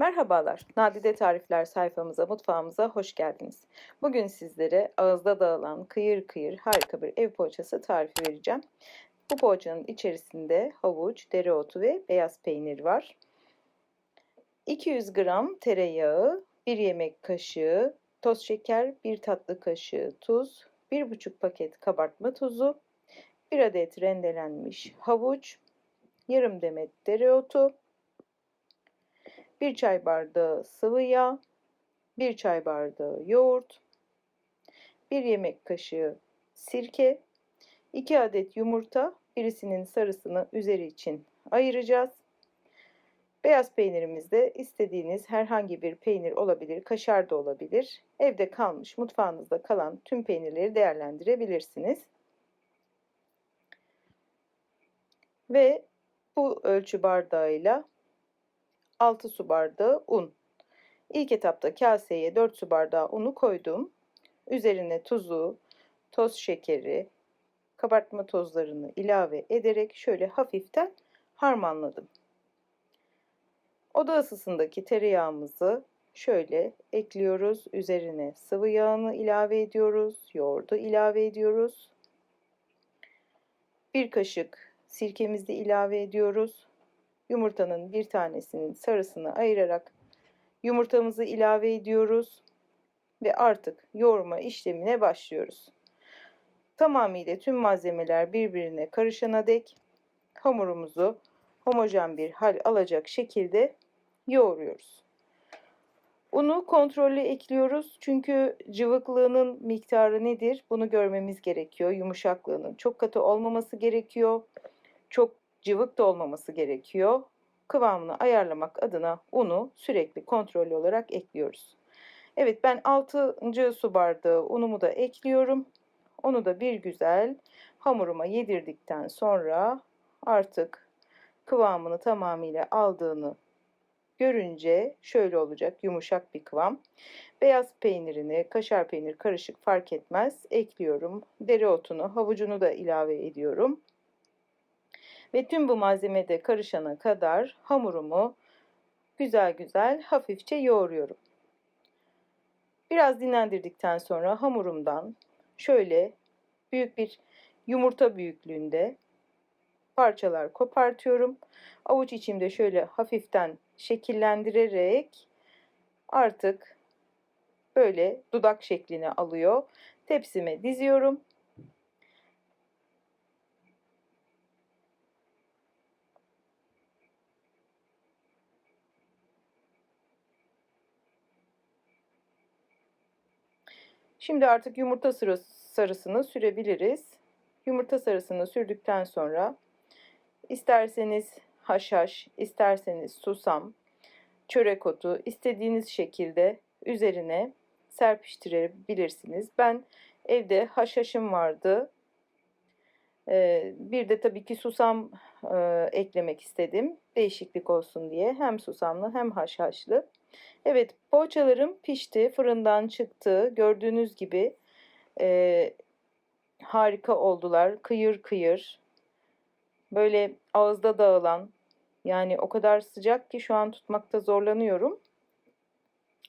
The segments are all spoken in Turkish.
Merhabalar, Nadide Tarifler sayfamıza, mutfağımıza hoş geldiniz. Bugün sizlere ağızda dağılan kıyır kıyır harika bir ev poğaçası tarifi vereceğim. Bu poğaçanın içerisinde havuç, dereotu ve beyaz peynir var. 200 gram tereyağı, 1 yemek kaşığı toz şeker, 1 tatlı kaşığı tuz, 1,5 paket kabartma tozu, 1 adet rendelenmiş havuç, yarım demet dereotu, 1 çay bardağı sıvı yağ, 1 çay bardağı yoğurt, 1 yemek kaşığı sirke, 2 adet yumurta, birisinin sarısını üzeri için ayıracağız. Beyaz peynirimizde istediğiniz herhangi bir peynir olabilir, kaşar da olabilir. Evde kalmış, mutfağınızda kalan tüm peynirleri değerlendirebilirsiniz. Ve bu ölçü bardağıyla 6 su bardağı un. İlk etapta kaseye 4 su bardağı unu koydum. Üzerine tuzu, toz şekeri, kabartma tozlarını ilave ederek şöyle hafiften harmanladım. Oda ısısındaki tereyağımızı şöyle ekliyoruz. Üzerine sıvı yağını ilave ediyoruz. Yoğurdu ilave ediyoruz. Bir kaşık sirkemizi ilave ediyoruz. Yumurtanın bir tanesinin sarısını ayırarak yumurtamızı ilave ediyoruz ve artık yoğurma işlemine başlıyoruz. Tamamıyla tüm malzemeler birbirine karışana dek hamurumuzu homojen bir hal alacak şekilde yoğuruyoruz. Unu kontrollü ekliyoruz çünkü cıvıklığının miktarı nedir bunu görmemiz gerekiyor. Yumuşaklığının çok katı olmaması gerekiyor. Çok cıvık da olmaması gerekiyor. Kıvamını ayarlamak adına unu sürekli kontrollü olarak ekliyoruz. Evet ben 6. su bardağı unumu da ekliyorum. Onu da bir güzel hamuruma yedirdikten sonra artık kıvamını tamamıyla aldığını görünce şöyle olacak yumuşak bir kıvam. Beyaz peynirini, kaşar peynir karışık fark etmez ekliyorum. Dereotunu, havucunu da ilave ediyorum. Ve tüm bu malzemede karışana kadar hamurumu güzel güzel hafifçe yoğuruyorum. Biraz dinlendirdikten sonra hamurumdan şöyle büyük bir yumurta büyüklüğünde parçalar kopartıyorum. Avuç içimde şöyle hafiften şekillendirerek artık böyle dudak şeklini alıyor. Tepsime diziyorum. Şimdi artık yumurta sarısını sürebiliriz. Yumurta sarısını sürdükten sonra isterseniz haşhaş, isterseniz susam, çörek otu istediğiniz şekilde üzerine serpiştirebilirsiniz. Ben evde haşhaşım vardı. Bir de tabii ki susam eklemek istedim. Değişiklik olsun diye. Hem susamlı hem haşhaşlı. Evet poğaçalarım pişti. Fırından çıktı. Gördüğünüz gibi harika oldular. Kıyır kıyır. Böyle ağızda dağılan yani o kadar sıcak ki şu an tutmakta zorlanıyorum.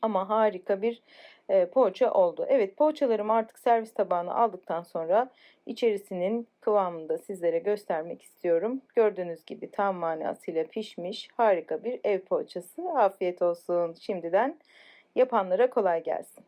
Ama harika bir e, poğaça oldu. Evet poğaçalarımı artık servis tabağına aldıktan sonra içerisinin kıvamını da sizlere göstermek istiyorum. Gördüğünüz gibi tam manasıyla pişmiş harika bir ev poğaçası. Afiyet olsun şimdiden yapanlara kolay gelsin.